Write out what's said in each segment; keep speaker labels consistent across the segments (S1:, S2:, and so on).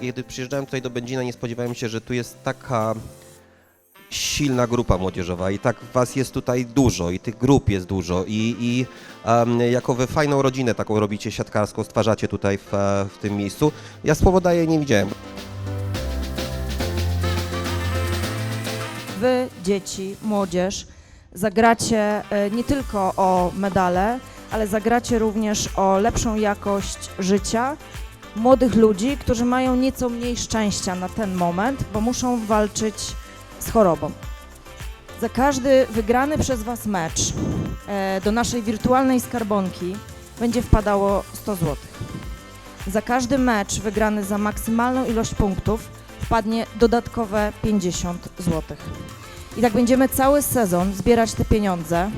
S1: Kiedy przyjeżdżałem tutaj do Będzina, nie spodziewałem się, że tu jest taka silna grupa młodzieżowa i tak was jest tutaj dużo i tych grup jest dużo i, i em, jako wy fajną rodzinę taką robicie siatkarską, stwarzacie tutaj w, w tym miejscu. Ja słowo jej nie widziałem.
S2: Wy, dzieci, młodzież, zagracie e, nie tylko o medale, ale zagracie również o lepszą jakość życia młodych ludzi, którzy mają nieco mniej szczęścia na ten moment, bo muszą walczyć z chorobą. Za każdy wygrany przez Was mecz e, do naszej wirtualnej skarbonki będzie wpadało 100 zł. Za każdy mecz wygrany za maksymalną ilość punktów wpadnie dodatkowe 50 zł. I tak będziemy cały sezon zbierać te pieniądze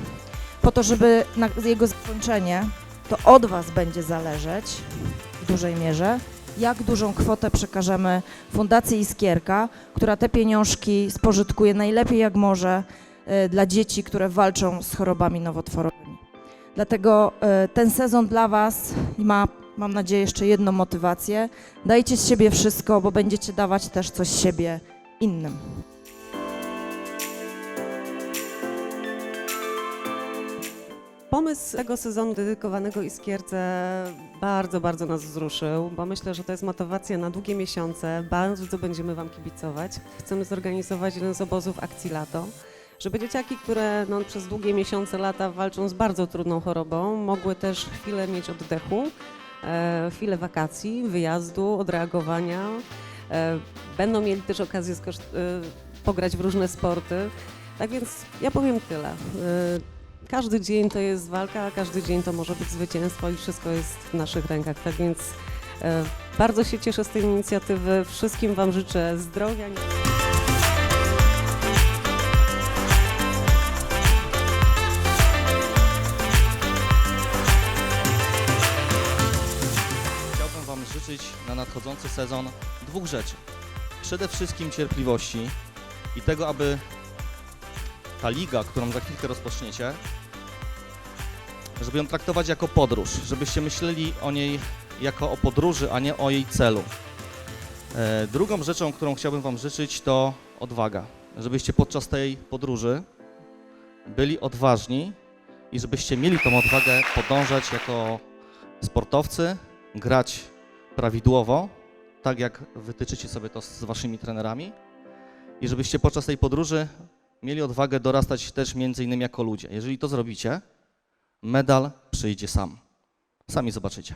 S2: po to, żeby na jego zakończenie to od Was będzie zależeć dużej mierze, jak dużą kwotę przekażemy Fundacji Iskierka, która te pieniążki spożytkuje najlepiej jak może e, dla dzieci, które walczą z chorobami nowotworowymi. Dlatego e, ten sezon dla Was ma, mam nadzieję, jeszcze jedną motywację. Dajcie z siebie wszystko, bo będziecie dawać też coś z siebie innym.
S3: Pomysł tego sezonu dedykowanego Iskierce bardzo, bardzo nas wzruszył, bo myślę, że to jest motywacja na długie miesiące. Bardzo będziemy Wam kibicować. Chcemy zorganizować jeden z obozów akcji Lato, żeby dzieciaki, które no, przez długie miesiące, lata walczą z bardzo trudną chorobą, mogły też chwilę mieć oddechu, e, chwilę wakacji, wyjazdu, odreagowania. E, będą mieli też okazję e, pograć w różne sporty. Tak więc ja powiem tyle. E, każdy dzień to jest walka, a każdy dzień to może być zwycięstwo i wszystko jest w naszych rękach. Tak więc e, bardzo się cieszę z tej inicjatywy. Wszystkim Wam życzę zdrowia.
S4: Chciałbym Wam życzyć na nadchodzący sezon dwóch rzeczy. Przede wszystkim cierpliwości i tego, aby ta liga, którą za chwilkę rozpoczniecie, żeby ją traktować jako podróż, żebyście myśleli o niej jako o podróży, a nie o jej celu. E, drugą rzeczą, którą chciałbym Wam życzyć, to odwaga. Żebyście podczas tej podróży byli odważni i żebyście mieli tą odwagę podążać jako sportowcy, grać prawidłowo, tak jak wytyczycie sobie to z waszymi trenerami i żebyście podczas tej podróży mieli odwagę dorastać też między innymi jako ludzie. Jeżeli to zrobicie, medal przyjdzie sam. Sami zobaczycie.